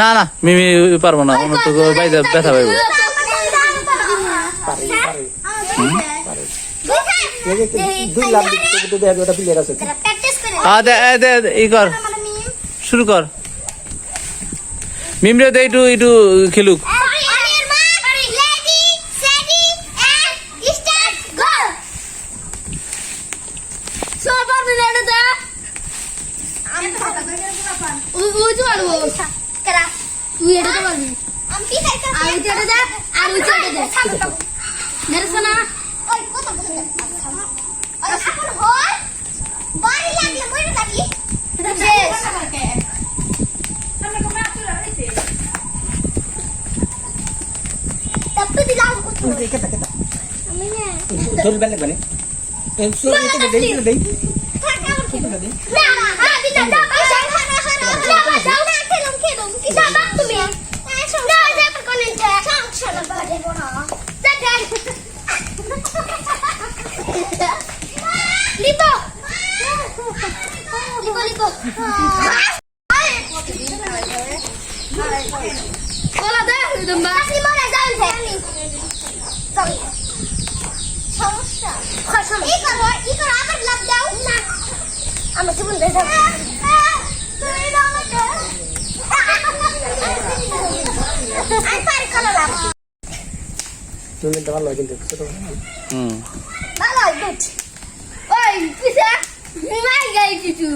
না না মিমি পারব না আমার তো বাইরে ব্যথা পাইব। শুরু কর। মিমরে দে একটু একটু খেলুক। তুই এটা তো পারবি আর ওই চেটে দে আর ওই মানে এটা দেই এটা দেই Lipo! Lipo, lipo. Wala dahil সমস্যা ই করো ই করো আবার লাভ দাও না আমার জীবন দিয়ে যাব তুমি দাও আমাকে আমি তো ভালো কিন্তু ছোট হুম ভালো গুড ওই পিসা মাই গাই কিছু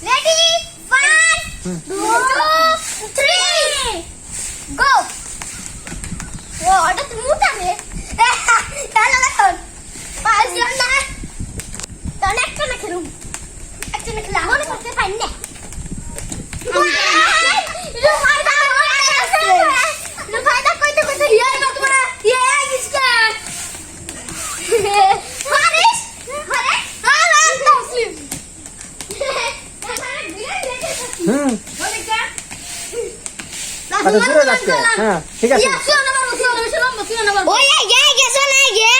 Ready? One, two, three, go! ও ওটা তুমি উঠাবে তাহলে দেখুন পাঁচজন না তখন একটা না খেলুম একটা না খেলে মনে করতে পারি না আচ্ছা দূরে যাচ্ছে। হ্যাঁ ঠিক আছে। ওই গে গেছো না গে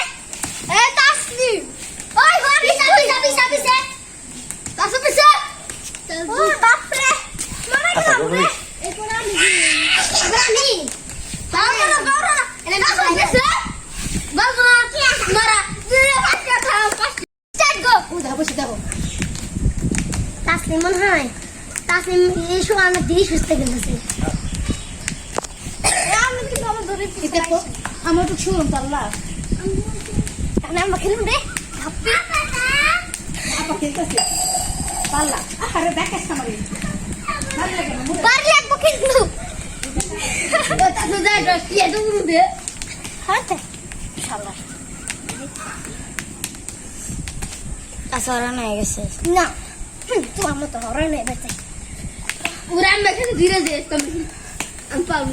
এ তাসলি ওই হরি সাবি সাবি সাবি সে তাসু পিছে। ও বাপ রে। মনে আচ্ছা, তাসলিম মনে হয় তাসলিম এই সময় আমরা দিয়ে সুস্থ আমি কিন্তু আমার ধরে দেখো আমার তো শুনুন পাল্লা আমি আমরা খেলুন রে। পাল্লা। আরে দেখাস আমারে ভালো লাগে না বার লাগবো কিন্তু তাতে যাই রস দিয়ে দেবো দে। হ্যাঁ ইনশাআল্লাহ আচ্ছা হরান গেছে। না। তোমার মতো হরান গেছে উড়ান মেখে ধীরে ধীরে আমি পাবো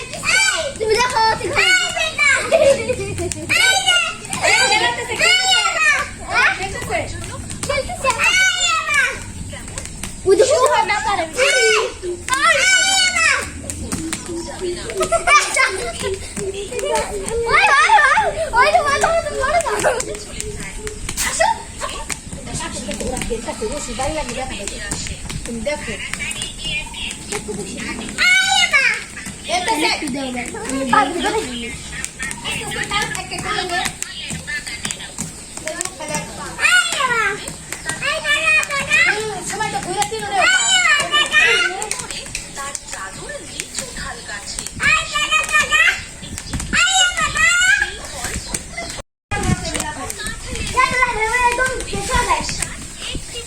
সময়টা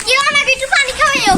কেউ আমাকে একটু পানি খাওয়াইও